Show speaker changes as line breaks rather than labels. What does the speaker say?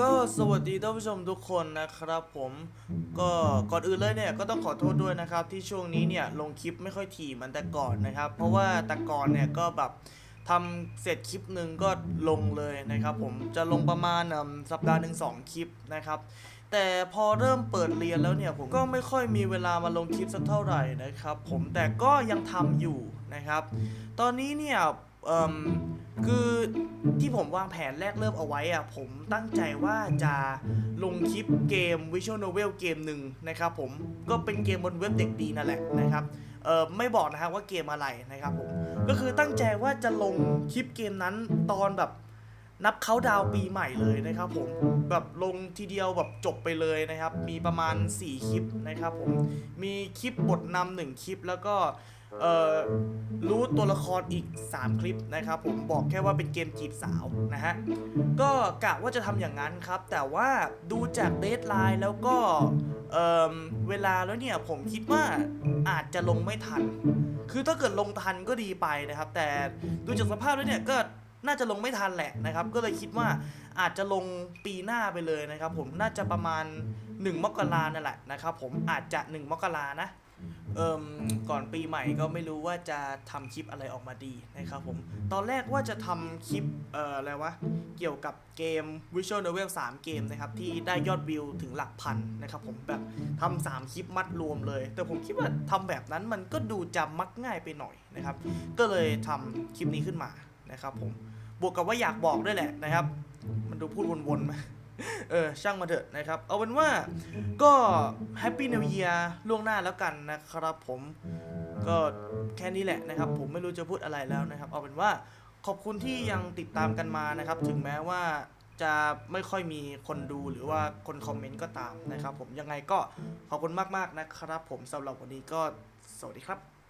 ก็สวัสดีท่านผู้ชมทุกคนนะครับผมก็ก่อนอื่นเลยเนี่ยก็ต้องขอโทษด้วยนะครับที่ช่วงนี้เนี่ยลงคลิปไม่ค่อยถี่เหมือนแต่ก่อนนะครับ เพราะว่าแต่ก่อนเนี่ยก็แบบทำเสร็จคลิปหนึ่งก็ลงเลยนะครับผมจะลงประมาณสัปดาห์หนึ่งสองคลิปนะครับ แต่พอเริ่มเปิดเรียนแล้วเนี่ยผมก็ไม่ค่อยมีเวลามาลงคลิปสักเท่าไหร่นะครับ ผมแต่ก็ยังทำอยู่นะครับ ตอนนี้เนี่ย คือที่ผมวางแผนแรกเริ่มเอาไว้อะผมตั้งใจว่าจะลงคลิปเกม Visual Novel เกมหนึ่งนะครับผมก็เป็นเกมบนเว็บเด็กดีนั่นแหละนะครับเออไม่บอกนะครับว่าเกมอะไรนะครับผมก็คือตั้งใจว่าจะลงคลิปเกมนั้นตอนแบบ นับเขาดาวปีใหม่เลยนะครับผมแบบลงทีเดียวแบบจบไปเลยนะครับ มีประมาณ 4 คลิปนะครับผมมีคลิปบทนำหนึ่งคลิปแล้วก็เอ่อรู้ตัวละครอีก 3 คลิปนะครับ ผมบอกแค่ว่าเป็นเกมจีบสาวนะฮะก็กะว่าจะทำอย่างนั้นครับ แต่ว่าดูจากเดทไลน์แล้วก็เอ่มเวลาแล้วเนี่ยผมคิดว่าอาจจะลงไม่ทัน คือถ้าเกิดลงทันก็ดีไปนะครับ แต่ดูจากสภาพแล้วเนี่ยก็ น่าจะลงไม่ทันแหละนะครับ ก็เลยคิดว่าอาจจะลงปีหน้าไปเลยนะครับ ผมน่าจะประมาณ 1 มกรานั่นแหละนะครับ ผมอาจจะ 1 มกรานะเอิมก่อนปีใหม่ก็ไม่รู้ว่าจะทำคลิปอะไรออกมาดีนะครับผม ตอนแรกว่าจะทำคลิปเอ่ออะไรวะ เกี่ยวกับเกม Visual Novel 3 เกมนะครับ ที่ได้ยอดวิวถึงหลักพันนะครับผมแบบทำสามคลิปมัดรวมเลย แต่ผมคิดว่าทำแบบนั้นมันก็ดูจำมักง่ายไปหน่อยนะครับ ก็เลยทำคลิปนี้ขึ้นมา นะครับผมบวกกับว่าอยากบอกด้วยแหละนะครับ มันดูพูดวนๆไหมเออช่างมาเถอะนะครับ เอาเป็นว่าก็แฮปปี้นิว e ย r ล่วงหน้าแล้วกันนะครับผมก็แค่นี้แหละนะครับ ผมไม่รู้จะพูดอะไรแล้วนะครับ เอาเป็นว่าขอบคุณที่ยังติดตามกันมานะครับ ถึงแม้ว่าจะไม่ค่อยมีคนดูหรือว่าคนคอมเมนต์ก็ตามนะครับ ผมยังไงก็ขอบคุณมากๆนะครับ ผมสำหรับวันนี้ก็สวัสดีครับ